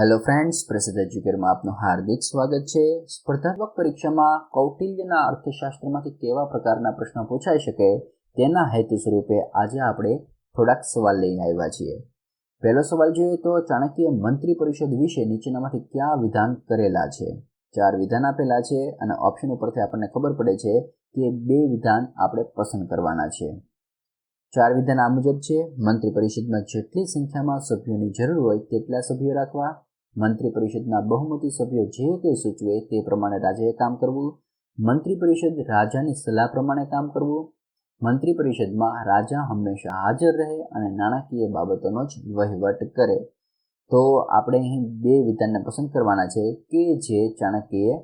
Hello friends પ્રસિદ્ધ એજ્યુકેરમાં આપનું હાર્દિક સ્વાગત છે. સ્પર્ધાત્મક પરીક્ષામાં કૌટિલ્યના અર્થશાસ્ત્રમાંથી કેવા પ્રકારના પ્રશ્નો પૂછાઈ શકે તેના હેતુ સ્વરૂપે આજે આપણે થોડાક સવાલ લઈને આવ્યા છીએ. પહેલો સવાલ જોઈએ તો ચાણક્ય મંત્રી પરિષદ વિશે નીચેનામાંથી ક્યાં વિધાન કરેલા છે? ચાર વિધાન આપેલા છે અને ઓપ્શન ઉપરથી આપણને ખબર પડે છે કે બે વિધાન આપણે પસંદ કરવાના છે. ચાર વિધાન આ મુજબ છે મંત્રી પરિષદમાં જેટલી સંખ્યામાં સભ્યોની જરૂર હોય તેટલા સભ્યો રાખવા. મંત્રી પરિષદના બહુમતી સભ્યો જે કંઈ સૂચવે તે પ્રમાણે રાજાએ કામ કરવું. મંત્રી પરિષદ રાજાની સલાહ પ્રમાણે કામ કરવું. મંત્રી પરિષદમાં રાજા હંમેશા હાજર રહે અને નાણાકીય બાબતોનો જ વહીવટ કરે. તો આપણે અહીં બે વિધાનને પસંદ કરવાના છે, કે જે ચાણક્યએ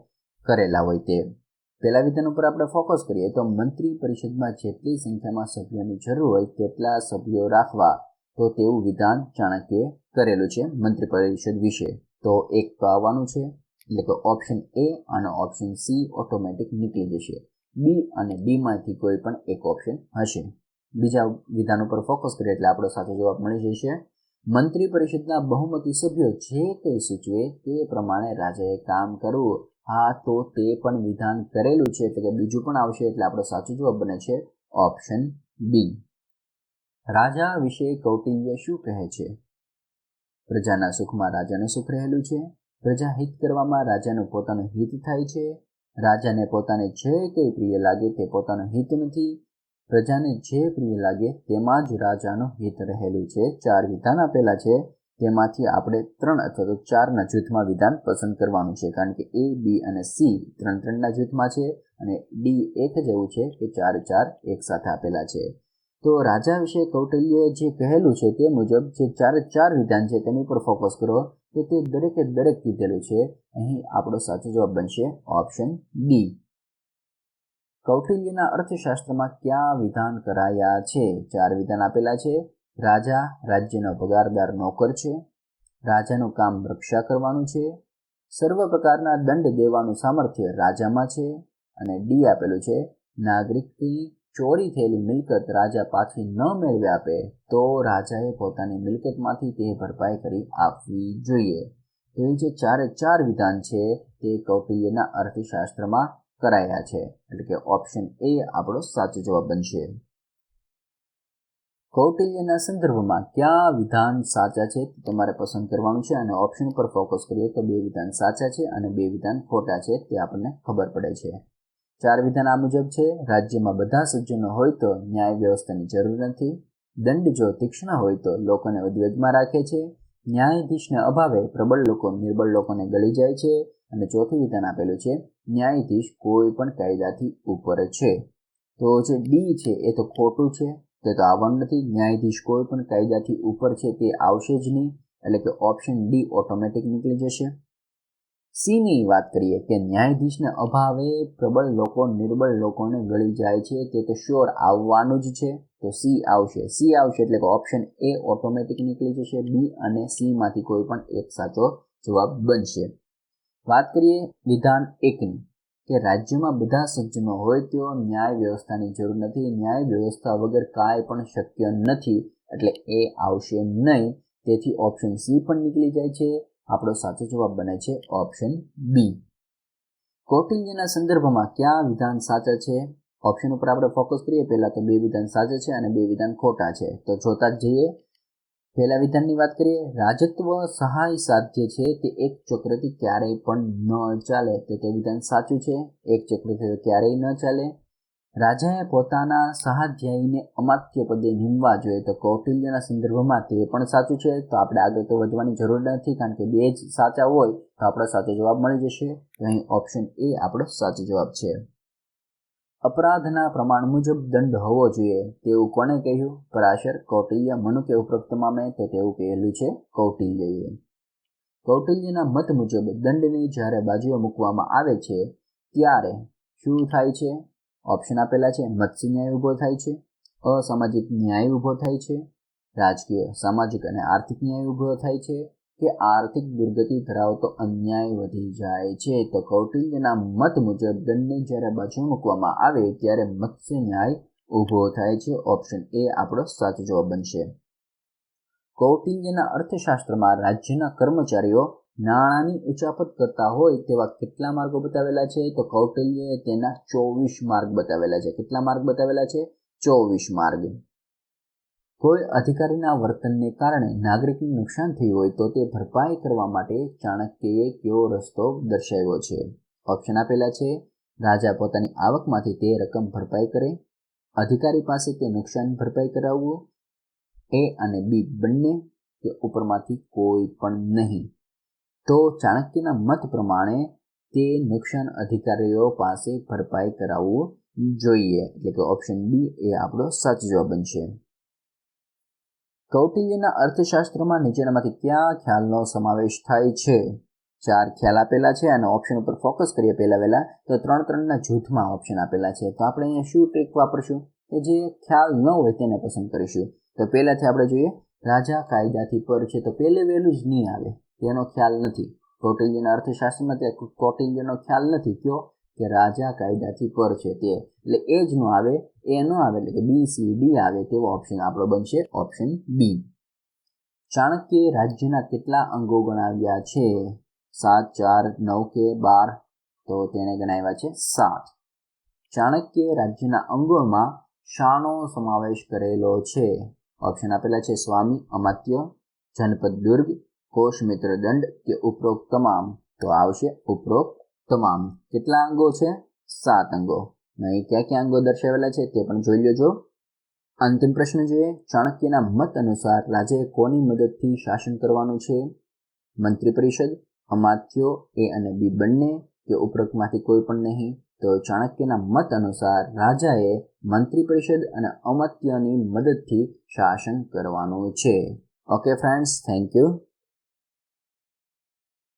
કરેલા હોય તે. પહેલા વિધાન ઉપર આપણે ફોકસ કરીએ તો મંત્રી પરિષદમાં જેટલી સંખ્યામાં સભ્યોની જરૂર હોય તેટલા સભ્યો રાખવા તો તેવું વિધાન ચાણક્યે કરેલું છે મંત્રી પરિષદ વિશે. તો એક તો આવવાનું છે, એટલે કે ઓપ્શન એ અને ઓપ્શન સી ઓટોમેટિક નીકળી જશે. બી અને ડીમાંથી કોઈ પણ એક ઓપ્શન હશે. બીજા વિધાન ઉપર ફોકસ કરીએ એટલે આપણો સાચો જવાબ મળી જશે. મંત્રી પરિષદના બહુમતી સભ્યો જે કંઈ સૂચવે તે પ્રમાણે રાજાએ કામ કરવું. હા, તો તે પણ વિધાન કરેલું છે, એટલે કે બીજું પણ આવશે, એટલે આપણો સાચો જવાબ બને છે ઓપ્શન બી. રાજા વિશે કૌટિલ્ય શું કહે છે? પ્રજાના સુખમાં રાજાનું સુખ રહેલું છે, પ્રજા હિત કરવામાં રાજાનું પોતાનું હિત થાય છે, રાજાને પોતાને જે કંઈ પ્રિય લાગે તે પોતાનું હિત નથી, પ્રજાને જે પ્રિય લાગે તેમાં જ રાજાનું હિત રહેલું છે, ચાર વિધાન આપેલા છે તેમાંથી આપણે ત્રણ અથવા તો ચારના જૂથમાં વિધાન પસંદ કરવાનું છે. કારણ કે એ બી અને સી ત્રણ ત્રણના જૂથમાં છે અને ડી એક જ એવું છે કે ચાર ચાર એક સાથે આપેલા છે. તો રાજા વિશે કૌટિલ્યએ જે કહેલું છે તે મુજબ જે ચારે ચાર વિધાન છે તેની ઉપર ફોકસ કરો, તો તે દરેકે દરેક કીધેલું છે. અહીં આપણો સાચો જવાબ બનશે ઓપ્શન ડી કૌટિલ્યના અર્થશાસ્ત્રમાં કયા વિધાન કરાયા છે? ચાર વિધાન આપેલા છે. રાજા રાજ્યનો પગારદાર નોકર છે. રાજાનું કામ રક્ષા કરવાનું છે. સર્વ પ્રકારના દંડ દેવાનું સામર્થ્ય રાજામાં છે અને ડી આપેલું છે, નાગરિકથી ચોરી થયેલી મિલકત રાજા પાછી ન મેળવી આપે, તો રાજાએ પોતાની મિલકતમાંથી તે ભરપાઈ કરી આપવી જોઈએ. એવી જે ચારે ચાર વિધાન છે તે કૌટિલ્યના અર્થશાસ્ત્રમાં કરાયા છે. એટલે કે ઓપ્શન એ આપણો સાચો જવાબ બનશે. કૌટિલ્યના સંદર્ભમાં કયા વિધાન સાચા છે તે તમારે પસંદ કરવાનું છે અને ઓપ્શન પર ફોકસ કરીએ તો બે વિધાન સાચા છે અને બે વિધાન ખોટા છે તે આપણને ખબર પડે છે. ચાર વિધાન આ મુજબ છે. રાજ્યમાં બધા સજ્જનો હોય તો ન્યાય વ્યવસ્થાની જરૂર નથી. દંડ જો તીક્ષ્ણ હોય તો લોકોને ઉદ્વેગમાં રાખે છે. ન્યાયાધીશને અભાવે પ્રબળ લોકો નિર્બળ લોકોને ગળી જાય છે. અને ચોથું વિધાન આપેલું છે. ન્યાયાધીશ કોઈ પણ કાયદાથી ઉપર છે. તો જે ડી છે એ તો ખોટું છે. તે તો આવવાનું નથી ન્યાયાધીશ કોઈ પણ કાયદાથી ઉપર છે તે આવશે જ નહીં, એટલે કે ઓપ્શન ડી ઓટોમેટિક નીકળી જશે. સીની વાત કરીએ કે ન્યાયાધીશના અભાવે પ્રબળ લોકો, નિર્બળ લોકોને ગળી જાય છે, તે તો શ્યોર આવવાનું જ છે, તો સી આવશે. સી આવશે એટલે કે ઓપ્શન એ ઓટોમેટિક નીકળી જશે બી અને સીમાંથી કોઈ પણ એક સાચો જવાબ બનશે. વાત કરીએ વિધાન એકની. કે રાજ્યમાં બધા સજ્જનો હોય તેઓ ન્યાય વ્યવસ્થાની જરૂર નથી. ન્યાય વ્યવસ્થા વગર કાંઈ પણ શક્ય નથી, એટલે એ આવશે નહીં. તેથી ઓપ્શન સી પણ નીકળી જાય છે. આપણો સાચો જવાબ બને છે ઓપ્શન બી કૌટિલ્યના સંદર્ભમાં કયા વિધાન સાચા છે? ઓપ્શન ઉપર આપણે ફોકસ કરીએ. પહેલાં તો બે વિધાન સાચા છે અને બે વિધાન ખોટા છે. તો જોતા જ જઈએ. પહેલા વિધાનની વાત કરીએ, રાજત્વ સહાય સાધ્ય છે, તે એક ચક્રથી ક્યારેય પણ ન ચાલે, તો તે વિધાન સાચું છે? એક ચક્રથી ક્યારેય ન ચાલે. રાજાએ પોતાના સહાધ્યાયીને અમાત્ય પદે નિમવા જોઈએ, તો કૌટિલ્યના સંદર્ભમાં તે પણ સાચું છે. તો આપણે આગળ તો વધવાની જરૂર નથી, કારણ કે બે જ સાચા હોય, તો આપણો સાચો જવાબ મળી જશે. તો અહીં ઓપ્શન એ આપણો સાચો જવાબ છે. અપરાધના પ્રમાણ મુજબ દંડ હોવો જોઈએ તેવું કોણે કહ્યું? પરાશર કૌટિલ્ય મનુ કે ઉપરોક્તમાં મેં તો તેવું કહેલું છે કૌટિલ્યએ. કૌટિલ્યના મત મુજબ દંડની જ્યારે બાજુએ મૂકવામાં આવે છે, ત્યારે શું થાય છે? ઓપ્શન આપેલા છે, મત્સ્ય ન્યાય ઊભો થાય છે, અસામાજિક ન્યાય ઊભો થાય છે, રાજકીય, સામાજિક અને આર્થિક ન્યાય ઊભો થાય છે કે આર્થિક દુર્ગતિ ધરાવતો અન્યાય વધી જાય છે. તો કૌટિલ્યના મત મુજબ દંડને જ્યારે બાજુ મૂકવામાં આવે ત્યારે મત્સ્ય ન્યાય ઊભો થાય છે. ઓપ્શન એ આપણો સાચો જવાબ બનશે. કૌટિલ્યના અર્થશાસ્ત્રમાં રાજ્યના કર્મચારીઓ નાણાંની ઉચાપત કરતા હોય તેવા કેટલા માર્ગો બતાવેલા છે? તો કૌટિલ્યએ તેના ચોવીસ માર્ગ બતાવેલા છે. કેટલા માર્ગ બતાવેલા છે? ચોવીસ માર્ગ. કોઈ અધિકારીના વર્તનને કારણે નાગરિકને નુકસાન થયું હોય તો તે ભરપાઈ કરવા માટે ચાણક્યએ કેવો રસ્તો દર્શાવ્યો છે? ઓપ્શન આપેલા છે, રાજા પોતાની આવકમાંથી તે રકમ ભરપાઈ કરે. અધિકારી પાસે તે નુકસાન ભરપાઈ કરાવવું. એ અને બી બંને કે ઉપરમાંથી કોઈ પણ નહીં. તો ચાણક્યના મત પ્રમાણે તે નુકસાન અધિકારીઓ પાસે ભરપાઈ કરાવવું જોઈએ. એટલે કે ઓપ્શન બી એ આપણો સાચો જવાબ બનશે. કૌટિલ્યના અર્થશાસ્ત્રમાં નીચેનામાંથી કયા ખ્યાલનો સમાવેશ થાય છે? ચાર ખ્યાલ આપેલા છે અને ઓપ્શન ઉપર ફોકસ કરીએ પહેલાં વહેલા, તો ત્રણ ત્રણના જૂથમાં ઓપ્શન આપેલા છે. તો આપણે અહીંયા શું ટ્રીક વાપરશું? કે જે ખ્યાલ ન હોય તેને પસંદ કરીશું. તો પહેલાંથી આપણે જોઈએ, રાજા કાયદાથી પર છે, તો પહેલે વહેલું જ નહીં આવે. તેનો ખ્યાલ નથી. કૌટિલ્યના અર્થશાસ્ત્રમાં તે કૌટિલ્યનો ખ્યાલ નથી. કયો? કે રાજા કાયદાથી પર છે તે. એટલે એ જ નો આવે, એ નો આવે એટલે કે બી સી ડી આવે તેવો ઓપ્શન આપણો બનશે ઓપ્શન બી ચાણક્યે રાજ્યના કેટલા અંગો ગણાવ્યા છે? સાત, ચાર, નવ કે બાર? તો તેણે ગણાવ્યા છે સાત. ચાણક્યે રાજ્યના અંગોમાં શાનો સમાવેશ કરેલો છે. ઓપ્શન આપેલા છે સ્વામી, અમાત્ય, જનપદ દુર્ગ કોષમિત્ર દંડ કે ઉપરોક્ત તમામ. તો આવશે ઉપરોક્ત તમામ કેટલા અંગો છે? સાત અંગો. અહીં ક્યાં ક્યાં અંગો દર્શાવેલા છે તે પણ જોઈ લેજો. અંતિમ પ્રશ્ન જોઈએ, ચાણક્યના મત અનુસાર રાજાએ કોની મદદથી શાસન કરવાનું છે? મંત્રી પરિષદ, અમાત્યો, એ અને બી બંને, કે ઉપરોક્તમાંથી કોઈ પણ નહીં? તો ચાણક્યના મત અનુસાર રાજાએ મંત્રી પરિષદ અને અમાત્યની મદદથી શાસન કરવાનું છે. Okay friends thank you